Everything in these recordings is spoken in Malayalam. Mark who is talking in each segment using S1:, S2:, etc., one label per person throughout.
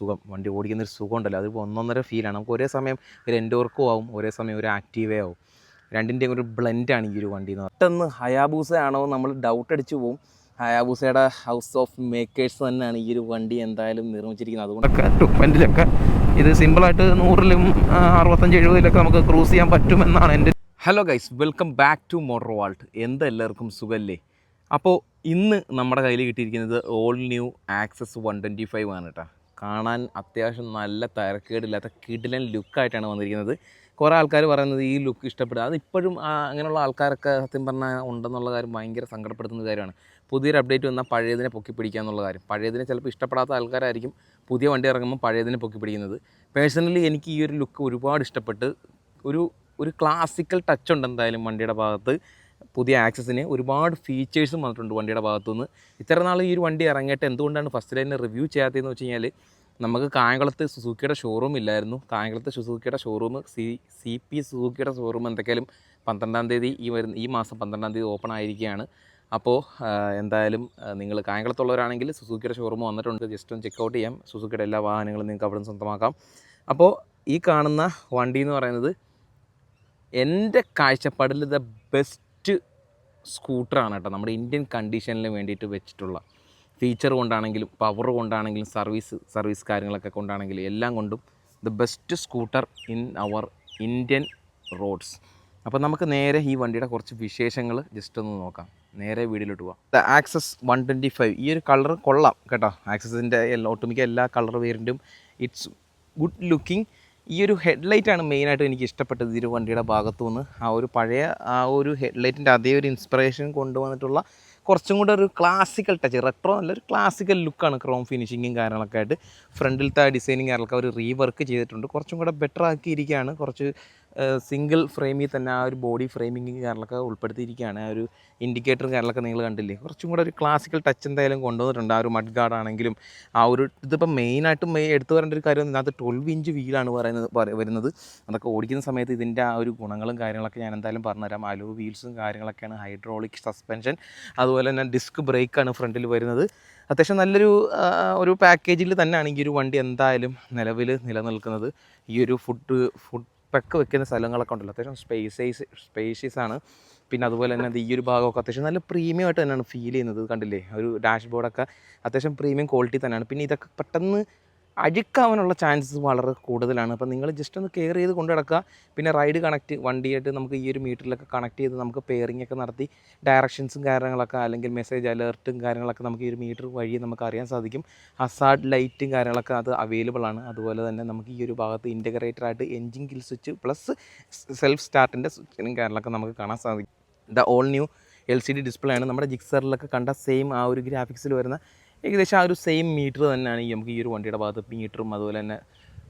S1: സുഖം വണ്ടി ഓടിക്കുന്ന ഒരു സുഖം ഉണ്ടല്ലോ അതിപ്പോൾ ഒന്നൊന്നര ഫീലാണ് നമുക്ക് ഒരേ സമയം ഒരു എൻഡോർക്കും ആവും ഒരേ സമയം ഒരു ആക്റ്റീവേ ആവും. രണ്ടിന്റെയും ഒരു ആണ് ഈ ഒരു വണ്ടി എന്ന് പെട്ടെന്ന് ഹയാബൂസ ആണോ നമ്മൾ ഡൗട്ട് അടിച്ചു പോവും. ഹയാബൂസയുടെ ഹൗസ് ഓഫ് മേക്കേഴ്സ് തന്നെയാണ് ഈ ഒരു വണ്ടി എന്തായാലും നിർമ്മിച്ചിരിക്കുന്നത്. അതുകൊണ്ടൊക്കെ ടുപ്പന്റിലൊക്കെ ഇത് സിമ്പിളായിട്ട് നൂറിലും അറുപത്തഞ്ച് എഴുപതിലൊക്കെ നമുക്ക് ക്രൂസ് ചെയ്യാൻ പറ്റുമെന്നാണ് എന്റെ hello guys welcome back to motor vault എന്തെല്ലാവർക്കും സുഖമല്ലേ അപ്പോൾ ഇന്ന് നമ്മുടെ കയ്യിൽ കിട്ടിയിരിക്കുന്നത് all new Access one twenty five ആണ് കേട്ടോ കാണാൻ അത്യാവശ്യം നല്ല തരക്കേടില്ലാത്ത കിടിലൻ ലുക്കായിട്ടാണ് വന്നിരിക്കുന്നത്. കുറേ ആൾക്കാർ പറയുന്നത് ഈ ലുക്ക് ഇഷ്ടപ്പെടുക. അത് ഇപ്പോഴും അങ്ങനെയുള്ള ആൾക്കാരൊക്കെ സത്യം പറഞ്ഞാൽ ഉണ്ടെന്നുള്ള കാര്യം ഭയങ്കര സങ്കടപ്പെടുത്തുന്ന കാര്യമാണ്. പുതിയൊരു അപ്ഡേറ്റ് വന്നാൽ പഴയതിനെ പൊക്കി പിടിക്കുക എന്നുള്ള കാര്യം. പഴയതിനെ ചിലപ്പോൾ ഇഷ്ടപ്പെടാത്ത ആൾക്കാരായിരിക്കും പുതിയ വണ്ടി ഇറങ്ങുമ്പോൾ പഴയതിനെ പൊക്കി പിടിക്കുന്നത്. പേഴ്സണലി എനിക്ക് ഈ ഒരു ലുക്ക് ഒരുപാട് ഇഷ്ടപ്പെട്ട് ഒരു ഒരു ക്ലാസിക്കൽ ടച്ച് ഉണ്ട് എന്തായാലും വണ്ടിയുടെ ഭാഗത്ത്. പുതിയ ആക്സസിന് ഒരുപാട് ഫീച്ചേഴ്സും വന്നിട്ടുണ്ട് വണ്ടിയുടെ ഭാഗത്തുനിന്ന്. ഇത്ര നാൾ ഈ ഒരു വണ്ടി ഇറങ്ങിയിട്ട് എന്തുകൊണ്ടാണ് ഫസ്റ്റ് ലൈനിൽ റിവ്യൂ ചെയ്യാത്തതെന്ന് വെച്ച് കഴിഞ്ഞാൽ നമുക്ക് കായംകുളത്ത് സുസുക്കിയുടെ ഷോറൂം ഇല്ലായിരുന്നു. കായംകുളത്ത് സുസുക്കിയുടെ ഷോറൂം സി സി പി സുസുക്കിയുടെ ഷോറൂം എന്തൊക്കെയാലും പന്ത്രണ്ടാം തീയതി ഈ വരുന്ന ഈ മാസം പന്ത്രണ്ടാം തീയതി ഓപ്പൺ ആയിരിക്കുകയാണ്. അപ്പോൾ എന്തായാലും നിങ്ങൾ കായംകുളത്തുള്ളവരാണെങ്കിൽ സുസുക്കിയുടെ ഷോറൂം വന്നിട്ടുണ്ട്. ജസ്റ്റ് ഒന്ന് ചെക്കൗട്ട് ചെയ്യാം. സുസുക്കിയുടെ എല്ലാ വാഹനങ്ങളും നിങ്ങൾക്ക് അവിടെ നിന്ന് സ്വന്തമാക്കാം. അപ്പോൾ ഈ കാണുന്ന വണ്ടി എന്ന് പറയുന്നത് എന്റെ കാഴ്ചപ്പാടിൽ ദ ബെസ്റ്റ് സ്കൂട്ടറാണ് കേട്ടോ. നമ്മുടെ ഇന്ത്യൻ കണ്ടീഷനിൽ വേണ്ടിയിട്ട് വെച്ചിട്ടുള്ള ഫീച്ചർ കൊണ്ടാണെങ്കിലും പവർ കൊണ്ടാണെങ്കിലും സർവീസ് സർവീസ് കാര്യങ്ങളൊക്കെ കൊണ്ടാണെങ്കിലും എല്ലാം കൊണ്ടും the best scooter in our Indian roads അപ്പോൾ നമുക്ക് നേരെ ഈ വണ്ടിയുടെ കുറച്ച് വിശേഷങ്ങൾ ജസ്റ്റ് ഒന്ന് നോക്കാം. നേരെ വീടിലോട്ട് പോവാം. The Access one twenty five ഈ ഒരു കളർ കൊള്ളാം കേട്ടോ. ആക്സസിന്റെ എല്ലാ ഒട്ടുമിക്ക എല്ലാ കളർ വേരിന്റെയും ഇറ്റ്സ് ഗുഡ് ലുക്കിംഗ് ഈ ഒരു ഹെഡ്ലൈറ്റാണ് മെയിനായിട്ട് എനിക്ക് ഇഷ്ടപ്പെട്ടത് ഈ വണ്ടിയുടെ ഭാഗത്തു നിന്ന് ആ ഒരു പഴയ ആ ഒരു ഹെഡ്ലൈറ്റിന്റെ അതേ ഒരു ഇൻസ്പിറേഷൻ കൊണ്ടുവന്നിട്ടുള്ള കുറച്ചും കൂടെ ഒരു ക്ലാസിക്കൽ ടച്ച് റെട്രോ നല്ല ഒരു ക്ലാസിക്കൽ ലുക്കാണ് ക്രോം ഫിനിഷിങ്ങും കാര്യങ്ങളൊക്കെ ആയിട്ട്. ഫ്രണ്ടിലത്തെ ഡിസൈനിങ് കാര്യങ്ങളൊക്കെ അവർ റീവർക്ക് ചെയ്തിട്ടുണ്ട്. കുറച്ചും കൂടെ ബെറ്റർ ആക്കിയിരിക്കുകയാണ്. കുറച്ച് സിംഗിൾ ഫ്രെയിമിൽ തന്നെ ആ ഒരു ബോഡി ഫ്രെയിമിങ് കാര്യങ്ങളൊക്കെ ഉൾപ്പെടുത്തിയിരിക്കുകയാണ്. ആ ഒരു ഇൻഡിക്കേറ്റർ കാര്യങ്ങളൊക്കെ നിങ്ങൾ കണ്ടില്ലേ? കുറച്ചും കൂടെ ഒരു ക്ലാസിക്കൽ ടച്ച് എന്തായാലും കൊണ്ടുവന്നിട്ടുണ്ട്. ആ ഒരു മഡ് ഗാർഡ് ആണെങ്കിലും ആ ഒരു ഇതിപ്പോൾ മെയിനായിട്ടും മെയ് എടുത്തു പറയേണ്ട ഒരു കാര്യം ഇതിനകത്ത് ട്വൽവ് ഇഞ്ച് വീലാണ് പറയുന്നത് വരുന്നത്. അതൊക്കെ ഓടിക്കുന്ന സമയത്ത് ഇതിന്റെ ആ ഒരു ഗുണങ്ങളും കാര്യങ്ങളൊക്കെ ഞാൻ എന്തായാലും പറഞ്ഞുതരാം. അലോ വീൽസും കാര്യങ്ങളൊക്കെയാണ്. ഹൈഡ്രോളിക് സസ്പെൻഷൻ അതുപോലെ തന്നെ ഡിസ്ക് ബ്രേക്കാണ് ഫ്രണ്ടിൽ വരുന്നത്. അത്യാവശ്യം നല്ലൊരു ഒരു പാക്കേജിൽ തന്നെയാണ് ഈ ഒരു വണ്ടി എന്തായാലും നിലവിൽ നിലനിൽക്കുന്നത്. ഈ ഒരു ഫുഡ് ഫുഡ് പെക്ക് വെക്കുന്ന സ്ഥലങ്ങളൊക്കെ ഉണ്ടല്ലോ. അത്യാവശ്യം സ്പേസൈസ് സ്പേഷ്യസ് ആണ്. പിന്നെ അതുപോലെ തന്നെ ഈ ഒരു ഭാഗമൊക്കെ അത്യാവശ്യം നല്ല പ്രീമിയം ആയിട്ട് തന്നെയാണ് ഫീൽ ചെയ്യുന്നത്. കണ്ടില്ലേ? ഒരു ഡാഷ് ബോർഡൊക്കെ അത്യാവശ്യം പ്രീമിയം ക്വാളിറ്റി തന്നെയാണ്. പിന്നെ ഇതൊക്കെ പെട്ടെന്ന് അഴുക്കാവാനുള്ള ചാൻസസ് വളരെ കൂടുതലാണ്. അപ്പോൾ നിങ്ങൾ ജസ്റ്റ് ഒന്ന് കെയർ ചെയ്ത് കൊണ്ടു നടക്കുക. പിന്നെ റൈഡ് കണക്ട് വണ്ടിയായിട്ട് നമുക്ക് ഈ ഒരു മീറ്ററിലൊക്കെ കണക്ട് ചെയ്ത് നമുക്ക് പെയറിംഗ് ഒക്കെ നടത്തി ഡയറക്ഷൻസും കാര്യങ്ങളൊക്കെ അല്ലെങ്കിൽ മെസ്സേജ് അലേർട്ടും കാര്യങ്ങളൊക്കെ നമുക്ക് ഈ ഒരു മീറ്റർ വഴി നമുക്ക് അറിയാൻ സാധിക്കും. ഹസാർഡ് ലൈറ്റും കാര്യങ്ങളൊക്കെ അത് അവൈലബിൾ ആണ്. അതുപോലെ തന്നെ നമുക്ക് ഈ ഒരു ഭാഗത്ത് ഇന്റഗ്രേറ്റർ ആയിട്ട് engine kill switch plus self സ്റ്റാർട്ടിന്റെ സ്വിച്ചിനും കാര്യങ്ങളൊക്കെ നമുക്ക് കാണാൻ സാധിക്കും. The all new L C D display ആണ്. നമ്മുടെ ജിക്സറിലൊക്കെ കണ്ട സെയിം ആ ഒരു ഗ്രാഫിക്സിൽ വരുന്ന ഏകദേശം ആ ഒരു സെയിം മീറ്റർ തന്നെയാണ് ഈ നമുക്ക് ഈ ഒരു വണ്ടിയുടെ ഭാഗത്ത് മീറ്ററും അതുപോലെ തന്നെ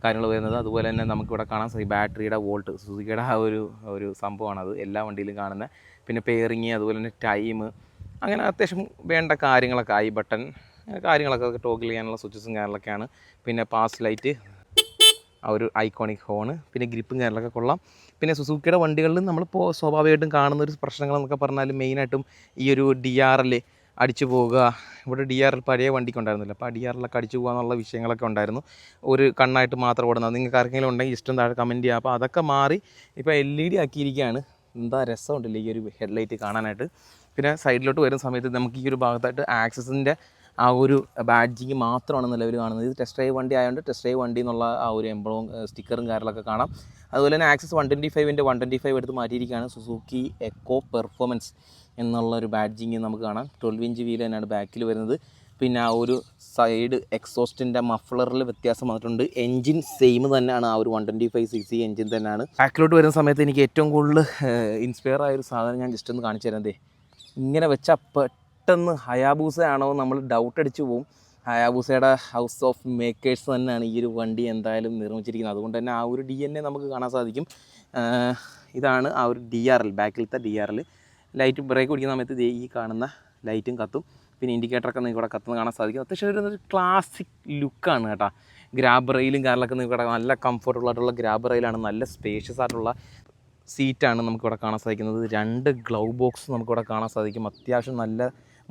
S1: കാര്യങ്ങൾ വരുന്നത്. അതുപോലെ തന്നെ നമുക്കിവിടെ കാണാൻ സാധിക്കും ബാറ്ററിയുടെ വോൾട്ട് സുസുക്കിയുടെ ആ ഒരു ഒരു സംഭവമാണത് എല്ലാ വണ്ടിയിലും കാണുന്നത് പിന്നെ പെയറിങ് അതുപോലെ തന്നെ ടൈം അങ്ങനെ അത്യാവശ്യം വേണ്ട കാര്യങ്ങളൊക്കെ ഐ ബട്ടൺ കാര്യങ്ങളൊക്കെ ടോക്കിൽ ചെയ്യാനുള്ള സ്വിച്ചസും കാര്യങ്ങളൊക്കെയാണ്. പിന്നെ പാസ് ലൈറ്റ് ആ ഒരു ഐക്കോണിക് ഹോണ് പിന്നെ ഗ്രിപ്പും കാര്യങ്ങളൊക്കെ കൊള്ളാം. പിന്നെ സുസുക്കിയുടെ വണ്ടികളിൽ നമ്മളിപ്പോൾ സ്വാഭാവികമായിട്ടും കാണുന്ന ഒരു പ്രശ്നങ്ങളെന്നൊക്കെ പറഞ്ഞാൽ മെയിനായിട്ടും ഈ ഒരു ഡി ആർ എൽ അടിച്ചു പോവുക. ഇവിടെ ഡി ആർ എൽ പഴയ വണ്ടിക്ക് ഉണ്ടായിരുന്നില്ല അപ്പോൾ ആ ഡി ആർ എല്ലൊക്കെ അടിച്ചു പോകുക എന്നുള്ള വിഷയങ്ങളൊക്കെ ഉണ്ടായിരുന്നു. ഒരു കണ്ണായിട്ട് മാത്രം ഓടുന്നത്. നിങ്ങൾക്ക് ആർക്കെങ്കിലും ഉണ്ടെങ്കിൽ ഇഷ്ടം താഴെ കമന്റ് ചെയ്യുക അപ്പോൾ അതൊക്കെ മാറി ഇപ്പോൾ എൽ ഇ ഡി ആക്കിയിരിക്കുകയാണ്. എന്താ രസമുണ്ടല്ലേ ഈ ഒരു ഹെഡ്ലൈറ്റ് കാണാനായിട്ട്. പിന്നെ സൈഡിലോട്ട് വരുന്ന സമയത്ത് നമുക്ക് ഈ ഒരു ഭാഗത്തായിട്ട് ആക്സസിന്റെ ആ ഒരു ബാഡ്ജിങ് മാത്രമാണ് നിലവിൽ കാണുന്നത്. ഇത് ടെസ്റ്റ് ഡ്രൈവ് വണ്ടി ആയതുകൊണ്ട് ടെസ്റ്റ് ഡ്രൈവ് വണ്ടി എന്നുള്ള ആ ഒരു എംബ്ലവും സ്റ്റിക്കറും കാര്യങ്ങളൊക്കെ കാണാം. അതുപോലെ തന്നെ ആക്സസ് വൺ ട്വന്റി ഫൈവിന്റെ വൺ ട്വന്റി ഫൈവ് എടുത്ത് മാറ്റിയിരിക്കുകയാണ് സുസുക്കി എക്കോ പെർഫോമൻസ് എന്നുള്ള ഒരു ബാഡ്ജിങ് നമുക്ക് കാണാം. ട്വൽവ് ഇഞ്ച് വീൽ തന്നെയാണ് ബാക്കിൽ വരുന്നത്. പിന്നെ ആ ഒരു സൈഡ് എക്സോസ്റ്റിന്റെ മഫ്ലറിൽ വ്യത്യാസം വന്നിട്ടുണ്ട്. എൻജിൻ സെയിം തന്നെയാണ്. ആ ഒരു one twenty five C C engine തന്നെയാണ്. ബാക്കിലോട്ട് വരുന്ന സമയത്ത് എനിക്ക് ഏറ്റവും കൂടുതൽ ഇൻസ്പയർ ആയ ഒരു സാധനം ഞാൻ ജസ്റ്റ് ഒന്ന് കാണിച്ചു തരാം ഇങ്ങനെ വെച്ചാൽ പെട്ടെന്ന് ഹയാബൂസയാണോ നമ്മൾ ഡൗട്ട് അടിച്ചു പോവും. ഹയാബൂസയുടെ ഹൗസ് ഓഫ് മേക്കേഴ്സ് തന്നെയാണ് ഈ ഒരു വണ്ടി എന്തായാലും നിർമ്മിച്ചിരിക്കുന്നത്. അതുകൊണ്ട് തന്നെ ആ ഒരു ഡി എൻ എ നമുക്ക് കാണാൻ സാധിക്കും. ഇതാണ് ആ ഒരു D R L ബാക്കിലത്തെ D R L light brake പിടിക്കുന്ന സമയത്ത് ഈ കാണുന്ന ലൈറ്റും കത്തും. പിന്നെ ഇൻഡിക്കേറ്ററൊക്കെ നിങ്ങൾക്ക് ഇവിടെ കത്തുന്നത് കാണാൻ സാധിക്കും. അത്യാവശ്യം ഒരു ക്ലാസിക് ലുക്കാണ് കേട്ടോ. ഗ്രാബ് റെയിലും കാര്യങ്ങളൊക്കെ നിങ്ങൾക്ക് നല്ല കംഫർട്ടബിൾ ആയിട്ടുള്ള ഗ്രാബ് റെയിലാണ് നല്ല സ്പേഷ്യസ് ആയിട്ടുള്ള സീറ്റാണ് നമുക്കിവിടെ കാണാൻ സാധിക്കുന്നത്. രണ്ട് ഗ്ലൗ ബോക്സ് നമുക്കിവിടെ കാണാൻ സാധിക്കും. അത്യാവശ്യം നല്ല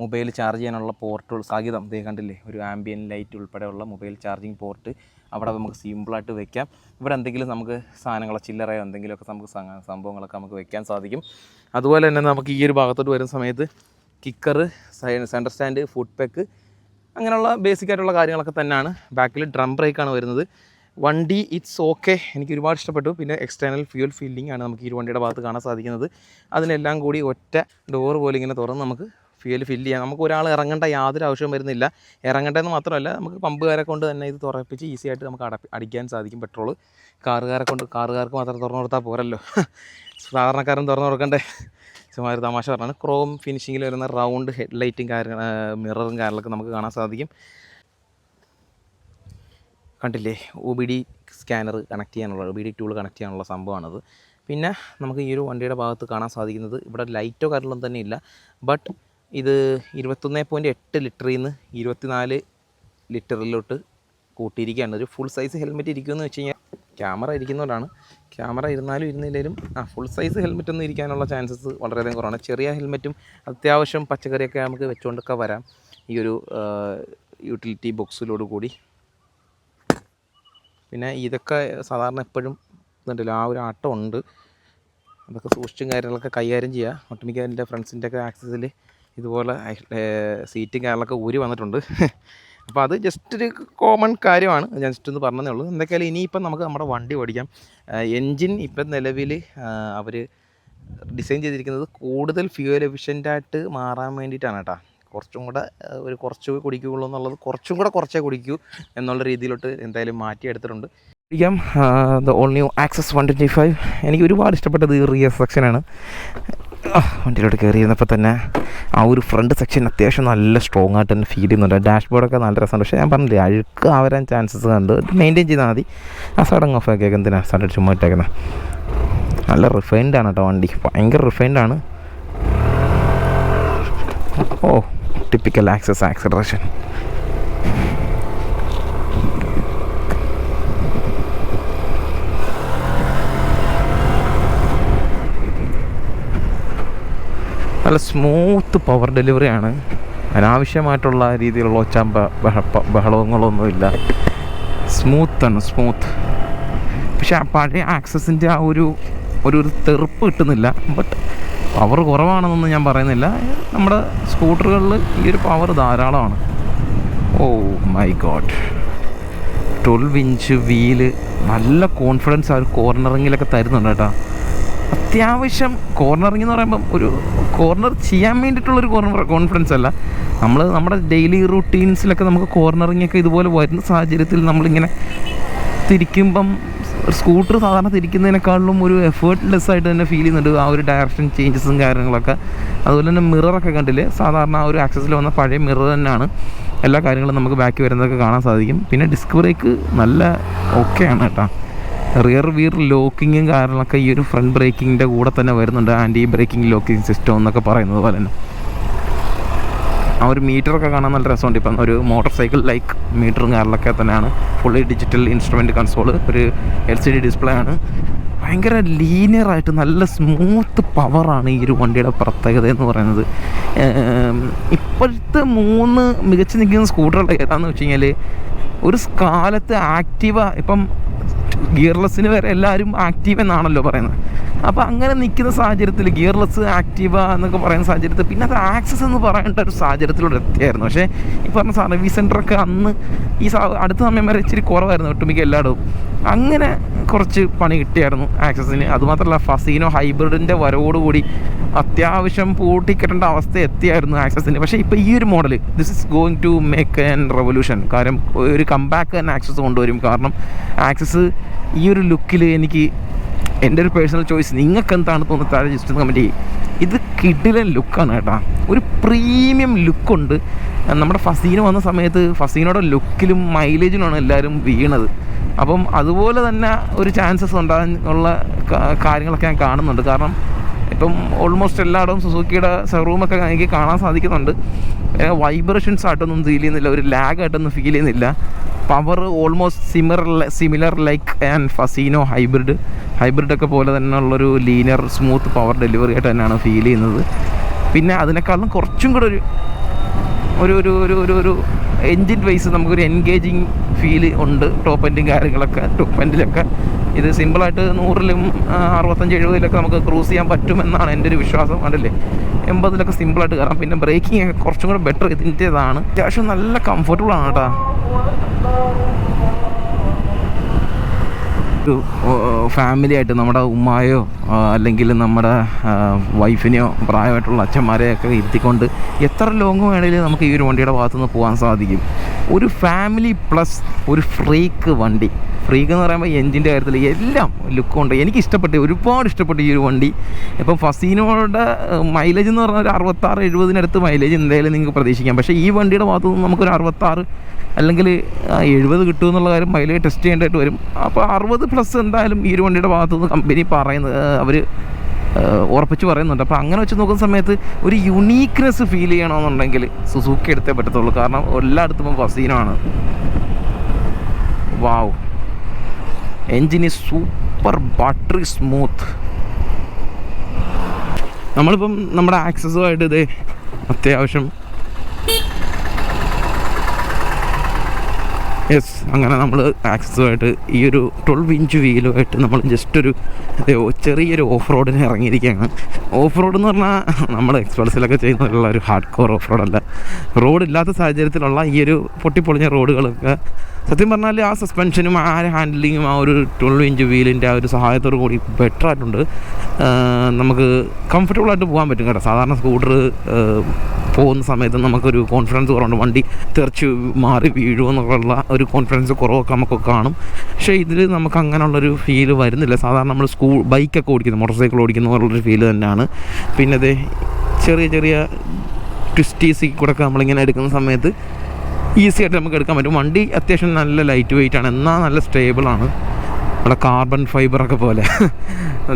S1: മൊബൈൽ ചാർജ് ചെയ്യാനുള്ള പോർട്ടുകൾ സാഹിതം ഇതേ കണ്ടില്ലേ? ഒരു ആംബിയൻ ലൈറ്റ് ഉൾപ്പെടെയുള്ള മൊബൈൽ ചാർജിങ് പോർട്ട് അവിടെ നമുക്ക് സിമ്പിളായിട്ട് വെക്കാം. ഇവിടെ എന്തെങ്കിലും നമുക്ക് സാധനങ്ങളോ ചില്ലറയോ എന്തെങ്കിലുമൊക്കെ നമുക്ക് സംഭവങ്ങളൊക്കെ നമുക്ക് വെക്കാൻ സാധിക്കും. അതുപോലെ തന്നെ നമുക്ക് ഈ ഒരു ഭാഗത്തോട്ട് വരുന്ന സമയത്ത് kicker centre stand foot peg അങ്ങനെയുള്ള ബേസിക് ആയിട്ടുള്ള കാര്യങ്ങളൊക്കെ തന്നെയാണ്. ബാക്കിൽ ഡ്രം ബ്രേക്കാണ് വരുന്നത്. വണ്ടി ഇറ്റ്സ് ഓക്കെ എനിക്ക് ഒരുപാട് ഇഷ്ടപ്പെട്ടു. പിന്നെ എക്സ്റ്റേണൽ ഫ്യൂൽ ഫില്ലിംഗ് ആണ് നമുക്ക് ഈ വണ്ടിയുടെ ഭാഗത്ത് കാണാൻ സാധിക്കുന്നത്. അതിനെല്ലാം കൂടി ഒറ്റ ഡോർ പോലെ ഇങ്ങനെ തുറന്ന് നമുക്ക് ഫ്യൂൽ ഫില്ല് ചെയ്യാം. നമുക്ക് ഒരാൾ ഇറങ്ങേണ്ട യാതൊരു ആവശ്യവും വരുന്നില്ല. ഇറങ്ങേണ്ടതെന്ന് മാത്രമല്ല നമുക്ക് പമ്പുകാരെ കൊണ്ട് തന്നെ ഇത് തുറപ്പിച്ച് ഈസി ആയിട്ട് നമുക്ക് അട അടിക്കാൻ സാധിക്കും പെട്രോൾ കാറുകാരെ കൊണ്ട് കാറുകാർക്ക് മാത്രം തുറന്നു കൊടുത്താൽ പോരല്ലോ. സാധാരണക്കാരൻ തുറന്നു കൊടുക്കണ്ടേ? ചുമ്മാ ഒരു തമാശ പറഞ്ഞാണ്. ക്രോം ഫിനിഷിങ്ങിൽ വരുന്ന റൗണ്ട് ഹെഡ് ലൈറ്റും കാര്യങ്ങൾ മിററും കാര്യങ്ങളൊക്കെ നമുക്ക് കാണാൻ സാധിക്കും. കണ്ടില്ലേ? O B D scanner connect ചെയ്യാനുള്ള O B D tool connect ചെയ്യാനുള്ള സംഭവമാണത്. പിന്നെ നമുക്ക് ഈ ഒരു വണ്ടിയുടെ ഭാഗത്ത് കാണാൻ സാധിക്കുന്നത് ഇവിടെ ലൈറ്റോ കാര്യങ്ങളൊന്നും തന്നെ ഇല്ല. ബട്ട് ഇത് ഇരുപത്തൊന്ന് പോയിന്റ് എട്ട് ലിറ്ററിൽ നിന്ന് ഇരുപത്തിനാല് ലിറ്ററിലോട്ട് കൂട്ടിയിരിക്കുകയാണ്. ഒരു ഫുൾ സൈസ് ഹെൽമെറ്റ് ഇരിക്കുമെന്ന് വെച്ച് കഴിഞ്ഞാൽ ക്യാമറ ഇരിക്കുന്നതുകൊണ്ടാണ്. ക്യാമറ ഇരുന്നാലും ഇരുന്നില്ലെങ്കിലും ആ ഫുൾ സൈസ് ഹെൽമെറ്റ് ഒന്നും ഇരിക്കാനുള്ള ചാൻസസ് വളരെയധികം കുറവാണ്. ചെറിയ ഹെൽമെറ്റും അത്യാവശ്യം പച്ചക്കറിയൊക്കെ നമുക്ക് വെച്ചുകൊണ്ടൊക്കെ വരാം. ഈ ഒരു യൂട്ടിലിറ്റി ബോക്സിലോട് കൂടി. പിന്നെ ഇതൊക്കെ സാധാരണ എപ്പോഴും ഇതുണ്ടല്ലോ ആ ഒരു ആട്ടം ഉണ്ട്. അതൊക്കെ സൂക്ഷിച്ചും കാര്യങ്ങളൊക്കെ കൈകാര്യം ചെയ്യുക ഒട്ടുമിക്ക എന്റെ ഫ്രണ്ട്സിന്റെ ഒക്കെ ആക്സസിൽ ഇതുപോലെ സീറ്റും കാര്യങ്ങളൊക്കെ ഊരി വന്നിട്ടുണ്ട്. അപ്പോൾ അത് ജസ്റ്റ് ഒരു കോമൺ കാര്യമാണ്. ഞാൻ ജസ്റ്റ് ഒന്ന് പറഞ്ഞതേ ഉള്ളൂ. എന്തൊക്കെയായാലും ഇനിയിപ്പം നമുക്ക് നമ്മുടെ വണ്ടി ഓടിക്കാം. എൻജിൻ ഇപ്പം നിലവിൽ അവർ ഡിസൈൻ ചെയ്തിരിക്കുന്നത് കൂടുതൽ ഫ്യൂവൽ എഫിഷ്യന്റായിട്ട് മാറാൻ വേണ്ടിയിട്ടാണ് കേട്ടോ. കുറച്ചും കൂടെ ഒരു കുറച്ച് കുടിക്കുകയുള്ളൂ എന്നുള്ളത് കുറച്ചും കൂടെ കുറച്ചേ കുടിക്കൂ എന്നുള്ള രീതിയിലോട്ട് എന്തായാലും മാറ്റിയെടുത്തിട്ടുണ്ട് കുടിക്കാം the new Access one twenty five എനിക്ക് ഒരുപാട് ഇഷ്ടപ്പെട്ടത് ഈ റിയർ സെക്ഷനാണ് വണ്ടിയിലോട്ട് കയറിയിരുന്നപ്പോൾ തന്നെ ആ ഒരു ഫ്രണ്ട് സെക്ഷൻ അത്യാവശ്യം നല്ല സ്ട്രോങ് ആയിട്ട് തന്നെ ഫീൽ ചെയ്യുന്നുണ്ട്. ഡാഷ്ബോർഡൊക്കെ നല്ല രസമുണ്ട്. പക്ഷേ ഞാൻ പറഞ്ഞില്ലേ അഴുക്ക് ആവരാൻ ചാൻസസ് കണ്ട് മെയിന്റെയിൻ ചെയ്താൽ മതി. ആ സൈഡ് ഓഫ് ആക്കിയൊക്കെ എന്തിനാണ് സഡൻ ചുമ്മാ ഇട്ടേക്കുന്നത് നല്ല റിഫൈൻഡ് ആണ് കേട്ടോ വണ്ടി. ഭയങ്കര റിഫൈൻഡ് ആണ്. ഓ ടിപ്പിക്കൽ ആക്സസ് ആക്സലറേഷൻ നല്ല സ്മൂത്ത് പവർ ഡെലിവറിയാണ് അനാവശ്യമായിട്ടുള്ള രീതിയിലുള്ള പ- ബഹളങ്ങളൊന്നുമില്ല. സ്മൂത്താണ് സ്മൂത്ത് പക്ഷെ ആ പഴയ ആക്സസിന്റെ ആ ഒരു ഒരു തെറുപ്പ് കിട്ടുന്നില്ല. ബട്ട് പവർ കുറവാണെന്നൊന്നും ഞാൻ പറയുന്നില്ല. നമ്മുടെ സ്കൂട്ടറുകളിൽ ഈ ഒരു പവർ ധാരാളമാണ്. ഓ my god. Twelve inch wheel നല്ല കോൺഫിഡൻസ് ആ ഒരു കോർണറിങ്ങിലൊക്കെ തരുന്നുണ്ട് കേട്ടോ. അത്യാവശ്യം കോർണറിങ് എന്ന് പറയുമ്പം ഒരു കോർണർ ചെയ്യാൻ വേണ്ടിയിട്ടുള്ളൊരു കോർണർ കോൺഫിഡൻസ് അല്ല. നമ്മൾ നമ്മുടെ ഡെയിലി റുട്ടീൻസിലൊക്കെ നമുക്ക് കോർണറിങ്ങൊക്കെ ഇതുപോലെ വരുന്ന സാഹചര്യത്തിൽ നമ്മളിങ്ങനെ തിരിക്കുമ്പം സ്കൂട്ടർ സാധാരണ തിരിക്കുന്നതിനേക്കാളും ഒരു എഫേർട്ട്ലെസ് ആയിട്ട് തന്നെ ഫീൽ ചെയ്യുന്നുണ്ട് ആ ഒരു ഡയറക്ഷൻ ചേഞ്ചസും കാര്യങ്ങളൊക്കെ. അതുപോലെ തന്നെ മിററൊക്കെ കണ്ടില്ലേ? സാധാരണ ആ ഒരു ആക്സസിൽ വന്ന പഴയ മിറർ തന്നെയാണ്. എല്ലാ കാര്യങ്ങളും നമുക്ക് ബാക്കി വരുന്നതൊക്കെ കാണാൻ സാധിക്കും. പിന്നെ ഡിസ്ക് ബ്രേക്ക് നല്ല ഓക്കെയാണ് കേട്ടോ. റിയർ വീർ ലോക്കിങ്ങും കാര്യങ്ങളൊക്കെ ഈ ഒരു ഫ്രണ്ട് ബ്രേക്കിങ്ങിന്റെ കൂടെ തന്നെ വരുന്നുണ്ട്. ആന്റി ബ്രേക്കിംഗ് ലോക്കിംഗ് സിസ്റ്റം എന്നൊക്കെ പറയുന്നത് പോലെ തന്നെ. ആ ഒരു മീറ്ററൊക്കെ കാണാൻ നല്ല രസമുണ്ട്. ഇപ്പം ഒരു മോട്ടോർ സൈക്കിൾ ലൈക്ക് മീറ്ററും കാറിലൊക്കെ തന്നെയാണ്. ഫുള്ളി ഡിജിറ്റൽ ഇൻസ്ട്രുമെന്റ് കൺസോൾ ഒരു എൽ സി ഡി ഡിസ്പ്ലേ ആണ്. ഭയങ്കര ലീനിയറായിട്ട് നല്ല സ്മൂത്ത് പവറാണ് ഈ ഒരു വണ്ടിയുടെ പ്രത്യേകത എന്ന് പറയുന്നത്. ഇപ്പോഴത്തെ മൂന്ന് മികച്ചു നിൽക്കുന്ന സ്കൂട്ടറുകൾ ഏതാണെന്ന് വെച്ച് കഴിഞ്ഞാൽ ഒരു കാലത്ത് ആക്റ്റീവ ഇപ്പം ഗിയർലെസ്സിന് വരെ എല്ലാവരും ആക്റ്റീവ് എന്നാണല്ലോ പറയുന്നത്. അപ്പോൾ അങ്ങനെ നിൽക്കുന്ന സാഹചര്യത്തിൽ ഗിയർലെസ് ആക്റ്റീവ എന്നൊക്കെ പറയുന്ന സാഹചര്യത്തിൽ പിന്നെ അത് ആക്സസ് എന്ന് പറയേണ്ട ഒരു സാഹചര്യത്തിലൂടെ എത്തിയായിരുന്നു. പക്ഷേ ഈ പറഞ്ഞ സർവീസ് സെന്ററൊക്കെ അന്ന് ഈ അടുത്ത സമയം വരെ ഇച്ചിരി കുറവായിരുന്നു ഒട്ടുമിക്ക എല്ലായിടവും. അങ്ങനെ കുറച്ച് പണി കിട്ടിയായിരുന്നു ആക്സസിന്. അതുമാത്രമല്ല ഫസീനോ ഹൈബ്രിഡിന്റെ വരവോടുകൂടി അത്യാവശ്യം പൂട്ടിക്കിട്ടേണ്ട അവസ്ഥ എത്തിയായിരുന്നു ആക്സസിന്. പക്ഷേ ഇപ്പോൾ ഈ ഒരു model this is going to make an revolution കാരണം ഒരു കമ്പാക്ക് തന്നെ ആക്സസ് കൊണ്ടുവരും. കാരണം ആക്സസ് ഈ ഒരു ലുക്കിൽ എനിക്ക് എന്റെ ഒരു പേഴ്സണൽ ചോയ്സ് നിങ്ങൾക്ക് എന്താണ് തോന്നുന്നത്? താഴെ ജസ്റ്റ് കമന്റ് ചെയ്യും. ഇത് കിഡിലൻ ലുക്കാണ് കേട്ടോ. ഒരു പ്രീമിയം ലുക്കുണ്ട്. നമ്മുടെ ഫസീന വന്ന സമയത്ത് ഫസീനയുടെ ലുക്കിലും മൈലേജിലുമാണ് എല്ലാവരും വീണത്. അപ്പം അതുപോലെ തന്നെ ഒരു ചാൻസസ് ഉണ്ടാകാൻ കാര്യങ്ങളൊക്കെ ഞാൻ കാണുന്നുണ്ട്. കാരണം ഇപ്പം ഓൾമോസ്റ്റ് എല്ലായിടവും സുസുക്കിയുടെ സെറൂമൊക്കെ എനിക്ക് കാണാൻ സാധിക്കുന്നുണ്ട്. വൈബ്രേഷൻസ് ആയിട്ടൊന്നും ഫീൽ ചെയ്യുന്നില്ല. ഒരു ലാഗ് ആയിട്ടൊന്നും ഫീൽ ചെയ്യുന്നില്ല. Power almost similar similar like and Fascino hybrid hybrid ഒക്കെ പോലെ തന്നെ ഉള്ളൊരു ലീനിയർ സ്മൂത്ത് പവർ ഡെലിവറി ആയിട്ട് തന്നെയാണ് ഫീൽ ചെയ്യുന്നത്. പിന്നെ അതിനേക്കാളും കുറച്ചും കൂടെ ഒരു ഒരു ഒരു ഒരു ഒരു ഒരു എൻജിൻ വൈസ് നമുക്കൊരു എൻഗേജിങ് ഫീൽ ഉണ്ട്. ടോപ്പ് എൻഡും കാര്യങ്ങളൊക്കെ ടോപ്പ് എൻഡിലൊക്കെ ഇത് സിമ്പിളായിട്ട് നൂറിലും അറുപത്തഞ്ച് എഴുപതിലൊക്കെ നമുക്ക് ക്രൂസ് ചെയ്യാൻ പറ്റുമെന്നാണ് എന്റെ ഒരു വിശ്വാസം. കണ്ടില്ലേ എൺപതിലൊക്കെ സിമ്പിളായിട്ട് കയറാം. പിന്നെ ബ്രേക്കിംഗ് ഒക്കെ കുറച്ചും കൂടെ ബെറ്റർ ഇതിന്റേതാണ്. അത്യാവശ്യം നല്ല കംഫർട്ടബിൾ ആണ് കേട്ടോ ഒരു ഫാമിലി ആയിട്ട് നമ്മുടെ ഉമ്മായോ അല്ലെങ്കിൽ നമ്മുടെ വൈഫിനെയോ പ്രായമായിട്ടുള്ള അച്ഛന്മാരെയൊക്കെ ഇരുത്തിക്കൊണ്ട് എത്ര ലോങ് വേണമെങ്കിലും നമുക്ക് ഈ ഒരു വണ്ടിയുടെ ഭാഗത്തുനിന്ന് പോകാൻ സാധിക്കും. ഒരു ഫാമിലി പ്ലസ് ഒരു ഫ്രീക്ക് വണ്ടി. ഫ്രീക്ക് എന്ന് പറയുമ്പോൾ എൻജിന്റെ കാര്യത്തിൽ എല്ലാം ലുക്കുണ്ട് എനിക്ക് ഇഷ്ടപ്പെട്ടു ഒരുപാട് ഇഷ്ടപ്പെട്ടു ഈ ഒരു വണ്ടി. ഇപ്പം ഫസീനോടെ മൈലേജ് എന്ന് പറഞ്ഞാൽ ഒരു അറുപത്താറ് എഴുപതിനടുത്ത് മൈലേജ് എന്തായാലും നിങ്ങൾക്ക് പ്രതീക്ഷിക്കാം. പക്ഷേ ഈ വണ്ടിയുടെ ഭാഗത്തുനിന്ന് നമുക്കൊരു അറുപത്താറ് അല്ലെങ്കിൽ എഴുപത് കിട്ടുമെന്നുള്ള കാര്യം മൈലേജ് ടെസ്റ്റ് ചെയ്യേണ്ടതായിട്ട് വരും. അപ്പോൾ അറുപത് പ്ലസ് എന്തായാലും ഈ ഒരു വണ്ടിയുടെ ഭാഗത്തുനിന്ന് കമ്പനി പറയുന്നത് അവർ ഉറപ്പിച്ച് പറയുന്നുണ്ട്. അപ്പോൾ അങ്ങനെ വെച്ച് നോക്കുന്ന സമയത്ത് ഒരു യുണീക്നെസ് ഫീൽ ചെയ്യണമെന്നുണ്ടെങ്കിൽ സുസൂക്കി എടുത്തേ പറ്റത്തുള്ളൂ. കാരണം എല്ലായിടത്തും ഫസീനാണ്. Wow engine is super buttery smooth നമ്മളിപ്പം നമ്മുടെ ആക്സസുമായിട്ട് ഇതേ അത്യാവശ്യം യെസ് അങ്ങനെ നമ്മൾ ആക്സസുമായിട്ട് ഈ ഒരു ട്വൽവ് ഇഞ്ച് വീലുമായിട്ട് നമ്മൾ ജസ്റ്റ് ഒരു ചെറിയൊരു ഓഫ് റോഡിന് ഇറങ്ങിയിരിക്കുകയാണ്. ഓഫ് റോഡ് എന്ന് പറഞ്ഞാൽ നമ്മൾ എക്സ്പ്രസിലൊക്കെ ചെയ്യുന്നതിലുള്ള ഒരു ഹാർഡ് കോർ ഓഫ് റോഡല്ല റോഡ് ഇല്ലാത്ത സാഹചര്യത്തിലുള്ള ഈ ഒരു പൊട്ടിപ്പൊളിഞ്ഞ റോഡുകളൊക്കെ സത്യം പറഞ്ഞാൽ ആ സസ്പെൻഷനും ആ ഹാൻഡിലിങ്ങും ആ ഒരു ട്വൽവ് ഇഞ്ച് വീലിന്റെ ആ ഒരു സഹായത്തോടു കൂടി ബെറ്റർ ആയിട്ടുണ്ട്. നമുക്ക് കംഫർട്ടബിൾ ആയിട്ട് പോകാൻ പറ്റും കേട്ടോ. സാധാരണ സ്കൂട്ടർ പോകുന്ന സമയത്ത് നമുക്കൊരു കോൺഫിഡൻസ് കുറവുണ്ട്. വണ്ടി തെറിച്ച് മാറി വീഴുമെന്നുള്ള ഒരു കോൺഫിഡൻസ് കുറവൊക്കെ നമുക്ക് കാണും. പക്ഷേ ഇതിൽ നമുക്ക് അങ്ങനെയുള്ളൊരു ഫീൽ വരുന്നില്ല. സാധാരണ നമ്മൾ സ്കൂൾ ബൈക്കൊക്കെ ഓടിക്കുന്നത് മോട്ടോർ സൈക്കിൾ ഓടിക്കുന്ന പോലുള്ളൊരു ഫീൽ തന്നെയാണ്. പിന്നെ അത് ചെറിയ ചെറിയ ട്വിസ്റ്റീസിൽ കൂടെ ഒക്കെ നമ്മളിങ്ങനെ എടുക്കുന്ന സമയത്ത് ഈസി ആയിട്ട് നമുക്ക് എടുക്കാൻ പറ്റും. വണ്ടി അത്യാവശ്യം നല്ല ലൈറ്റ് വെയിറ്റ് ആണ്. എന്നാൽ നല്ല സ്റ്റേബിളാണ് നമ്മുടെ കാർബൺ ഫൈബറൊക്കെ പോലെ.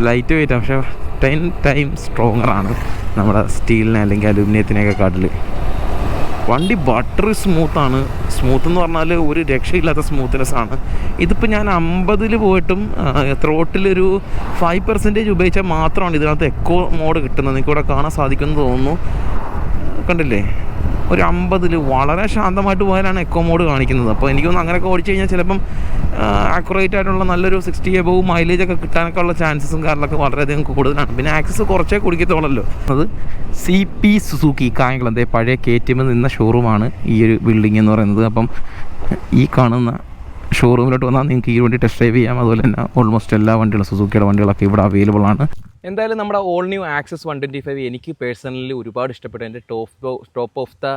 S1: ലൈറ്റ് വെയിറ്റ് പക്ഷേ ടെൻ ടൈം സ്ട്രോങ്ങറാണ് നമ്മുടെ സ്റ്റീലിനെ അല്ലെങ്കിൽ അലൂമിനിയത്തിനെയൊക്കെ കാട്ടിൽ വണ്ടി ബട്ടറി സ്മൂത്താണ് സ്മൂത്ത് എന്ന് പറഞ്ഞാൽ ഒരു രക്ഷയില്ലാത്ത സ്മൂത്ത്നെസ് ആണ്. ഇതിപ്പോൾ ഞാൻ അമ്പതിൽ പോയിട്ടും ത്രോട്ടിലൊരു ഫൈവ് പെർസെന്റേജ് ഉപയോഗിച്ചാൽ മാത്രമാണ് ഇതിനകത്ത് എക്കോ മോഡ് കിട്ടുന്നത്. നിങ്ങൾക്ക് ഇവിടെ കാണാൻ സാധിക്കുമെന്ന് തോന്നുന്നു. കണ്ടില്ലേ? ഒരു അമ്പതിൽ വളരെ ശാന്തമായിട്ട് പോയാലാണ് എക്കോ മോഡ് കാണിക്കുന്നത്. അപ്പോൾ എനിക്കൊന്ന് അങ്ങനെയൊക്കെ ഓടിച്ചു കഴിഞ്ഞാൽ ചിലപ്പം ആക്യുറേറ്റ് ആയിട്ടുള്ള നല്ലൊരു സിക്സ്റ്റി എബവ് മൈലേജ് ഒക്കെ കിട്ടാനൊക്കെ ഉള്ള ചാൻസസും കാര്യങ്ങളൊക്കെ വളരെയധികം കൂടുതലാണ്. പിന്നെ ആക്സസ് കുറച്ചേ കുടിക്കത്തുള്ളല്ലോ. അത് സി പി സുസൂക്കി കായംകുളം. പഴയ കെ ടി എമ്മിൽ നിന്ന ഷോറൂമാണ് ഈ ഒരു ബിൽഡിംഗ് എന്ന് പറയുന്നത്. അപ്പം ഈ കാണുന്ന ഷോറൂമിലോട്ട് വന്നാൽ നിങ്ങൾക്ക് ഈ വണ്ടി ടെസ്റ്റ് ഡ്രൈവ് ചെയ്യാം. അതുപോലെ തന്നെ ഓൾമോസ്റ്റ് എല്ലാ വണ്ടികളും സുസൂക്കിയുടെ വണ്ടികളൊക്കെ ഇവിടെ അവൈലബിൾ ആണ്. എന്തായാലും നമ്മുടെ all new Access one twenty five എനിക്ക് പേഴ്സണലി ഒരുപാട് ഇഷ്ടപ്പെട്ടു. എന്റെ ടോപ്പ് ടോപ്പ് ഓഫ് ദ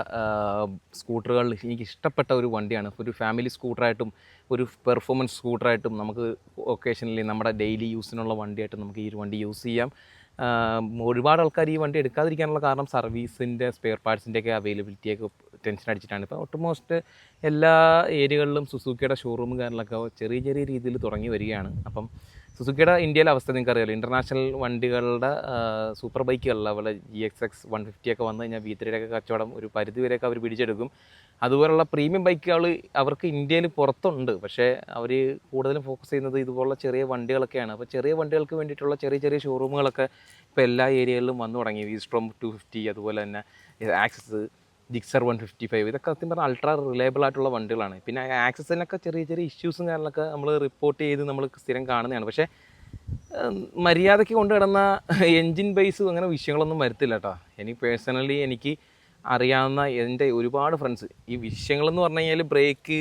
S1: സ്കൂട്ടറുകളിൽ എനിക്ക് ഇഷ്ടപ്പെട്ട ഒരു വണ്ടിയാണ്. ഒരു ഫാമിലി സ്കൂട്ടറായിട്ടും ഒരു പെർഫോമൻസ് സ്കൂട്ടറായിട്ടും നമുക്ക് ഒക്കേഷനിൽ നമ്മുടെ ഡെയിലി യൂസിനുള്ള വണ്ടിയായിട്ട് നമുക്ക് ഈ വണ്ടി യൂസ് ചെയ്യാം. ഒരുപാട് ആൾക്കാർ ഈ വണ്ടി എടുക്കാതിരിക്കാനുള്ള കാരണം സർവീസിന്റെ സ്പെയർ പാർട്സിന്റെയൊക്കെ അവൈലബിലിറ്റിയൊക്കെ ടെൻഷൻ അടിച്ചിട്ടാണ്. ഇപ്പോൾ ഓൾമോസ്റ്റ് എല്ലാ ഏരിയകളിലും സുസുക്കിയുടെ ഷോറൂമും കാര്യങ്ങളൊക്കെ ചെറിയ ചെറിയ രീതിയിൽ തുടങ്ങി വരികയാണ്. അപ്പം സുസുക്കിയുടെ ഇന്ത്യയിലെ അവസ്ഥ നിങ്ങൾക്ക് അറിയാലോ ഇന്റർനാഷണൽ വണ്ടികളുടെ സൂപ്പർ ബൈക്കുകളിൽ അതുപോലെ G X X one fifty ഒക്കെ വന്നു കഴിഞ്ഞാൽ വി ത്രീയുടെ കച്ചവടം ഒരു പരിധി വരെയൊക്കെ അവർ പിടിച്ചെടുക്കും. അതുപോലുള്ള പ്രീമിയം ബൈക്കുകൾ അവർക്ക് ഇന്ത്യയിൽ പുറത്തുണ്ട്. പക്ഷേ അവർ കൂടുതലും ഫോക്കസ് ചെയ്യുന്നത് ഇതുപോലുള്ള ചെറിയ വണ്ടികളൊക്കെയാണ്. അപ്പോൾ ചെറിയ വണ്ടികൾക്ക് വേണ്ടിയിട്ടുള്ള ചെറിയ ചെറിയ ഷോറൂമുകളൊക്കെ ഇപ്പോൾ എല്ലാ ഏരിയകളിലും വന്നു തുടങ്ങി. ഈസ്ട്രോം ടു ഫിഫ്റ്റി അതുപോലെ തന്നെ Access Gixxer one fifty five ഇതൊക്കെ സത്യം പറഞ്ഞാൽ അൾട്രാ റിലയബിൾ ആയിട്ടുള്ള വണ്ടികളാണ്. പിന്നെ ആക്സസിനൊക്കെ ചെറിയ ചെറിയ ഇഷ്യൂസും കാര്യങ്ങളൊക്കെ നമ്മൾ റിപ്പോർട്ട് ചെയ്ത് നമ്മൾ സ്ഥിരം കാണുന്നതാണ്. പക്ഷേ മര്യാദയ്ക്ക് കൊണ്ടു കിടന്ന എൻജിൻ ബേസും അങ്ങനെ വിഷയങ്ങളൊന്നും വരത്തില്ല കേട്ടോ എനിക്ക് പേഴ്സണലി എനിക്ക് അറിയാവുന്ന എന്റെ ഒരുപാട് ഫ്രണ്ട്സ് ഈ വിഷയങ്ങളെന്ന് പറഞ്ഞു കഴിഞ്ഞാൽ ബ്രേക്ക്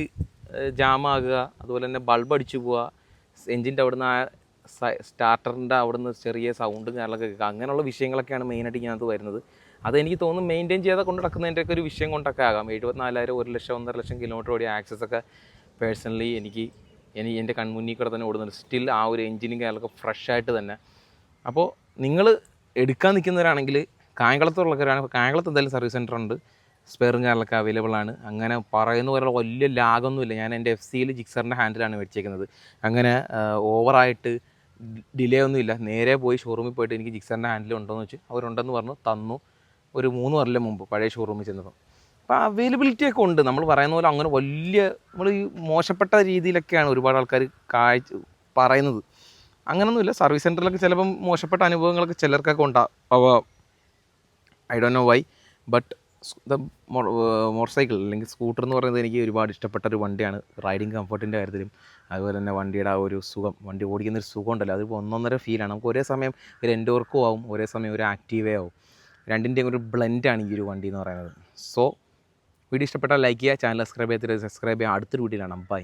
S1: ജാമാകുക അതുപോലെ തന്നെ ബൾബ് അടിച്ചു പോവുക എൻജിന്റെ അവിടുന്ന് ആ സ്റ്റാർട്ടറിന്റെ അവിടുന്ന് ചെറിയ സൗണ്ടും കാര്യങ്ങളൊക്കെ കേൾക്കുക അങ്ങനെയുള്ള വിഷയങ്ങളൊക്കെയാണ് മെയിനായിട്ട് ഇതിനകത്ത് വരുന്നത്. അതെനിക്ക് തോന്നുന്നു മെയിന്റെയിൻ ചെയ്താൽ കൊണ്ട് നടക്കുന്നതിന്റെയൊക്കെ ഒരു വിഷയം കൊണ്ടൊക്കെ ആകാം. എഴുപത്തിനാലായിരം ഒരു ലക്ഷം ഒന്നര ലക്ഷം കിലോമീറ്റർ ഓടിയ ആക്സസ് ഒക്കെ പേഴ്സണലി എനിക്ക് ഇനി എന്റെ കൺമുന്നിൽ കൂടെ തന്നെ ഓടുന്നുണ്ട്. സ്റ്റിൽ ആ ഒരു എഞ്ചിനും കാര്യങ്ങളൊക്കെ ഫ്രഷ് ആയിട്ട് തന്നെ. അപ്പോൾ നിങ്ങൾ എടുക്കാൻ നിൽക്കുന്നവരാണെങ്കിൽ കായംകുളത്തുള്ളവരാണ് കായംകുളത്ത് എന്തായാലും സർവീസ് സെന്റർ ഉണ്ട്. സ്പെയറും കാര്യങ്ങളൊക്കെ അവൈലബിൾ ആണ്. അങ്ങനെ പറയുന്ന പോലെ വലിയ ലാഗൊന്നുമില്ല. ഞാൻ എന്റെ എഫ് സിയിൽ ജിക്സറിന്റെ ഹാൻഡിലാണ് മേടിച്ചേക്കുന്നത്. അങ്ങനെ ഓവറായിട്ട് ഡിലേ ഒന്നുമില്ല. നേരെ പോയി ഷോറൂമിൽ പോയിട്ട് എനിക്ക് ജിക്സറിന്റെ ഹാൻഡിൽ ഉണ്ടോയെന്ന് വെച്ച് അവരുണ്ടെന്ന് പറഞ്ഞു തന്നു. ഒരു മൂന്ന് കൊല്ലം മുമ്പ് പഴയ ഷോറൂമിൽ ചെന്നപ്പോൾ അപ്പോൾ അവൈലബിലിറ്റി ഒക്കെ ഉണ്ട്. നമ്മൾ പറയുന്ന പോലെ അങ്ങനെ വലിയ നമ്മൾ ഈ മോശപ്പെട്ട രീതിയിലൊക്കെയാണ് ഒരുപാട് ആൾക്കാർ കാഴ്ച പറയുന്നത്. അങ്ങനൊന്നുമില്ല. സർവീസ് സെന്ററിലൊക്കെ ചിലപ്പം മോശപ്പെട്ട അനുഭവങ്ങളൊക്കെ ചിലർക്കൊക്കെ ഉണ്ടാവാം I Dr know why but the motorcycle അല്ലെങ്കിൽ സ്കൂട്ടർ എന്ന് പറയുന്നത് എനിക്ക് ഒരുപാട് ഇഷ്ടപ്പെട്ട ഒരു വണ്ടിയാണ്. റൈഡിങ് കംഫർട്ടിന്റെ കാര്യത്തിലും അതുപോലെ തന്നെ വണ്ടിയുടെ ആ ഒരു സുഖം വണ്ടി ഓടിക്കുന്ന ഒരു സുഖം ഉണ്ടല്ലോ. അതിപ്പോൾ ഒന്നൊന്നര ഫീലാണ് നമുക്ക് ഒരേ സമയം ഒരു എൻഡോർക്കും ആവും. ഒരേ സമയം ഒരു ആക്റ്റീവേ ആവും. രണ്ടിന്റെയും ഒരു ബ്ലെൻഡാണ് ഈ ഒരു വണ്ടി എന്ന് പറയുന്നത്. സോ വീഡിയോ ഇഷ്ടപ്പെട്ടാൽ ലൈക്ക് ചെയ്യുക ചാനൽ സബ്സ്ക്രൈബ് ചെയ്തിട്ട് സബ്സ്ക്രൈബ് ചെയ്യുക. അടുത്തൊരു കാണാം. ബൈ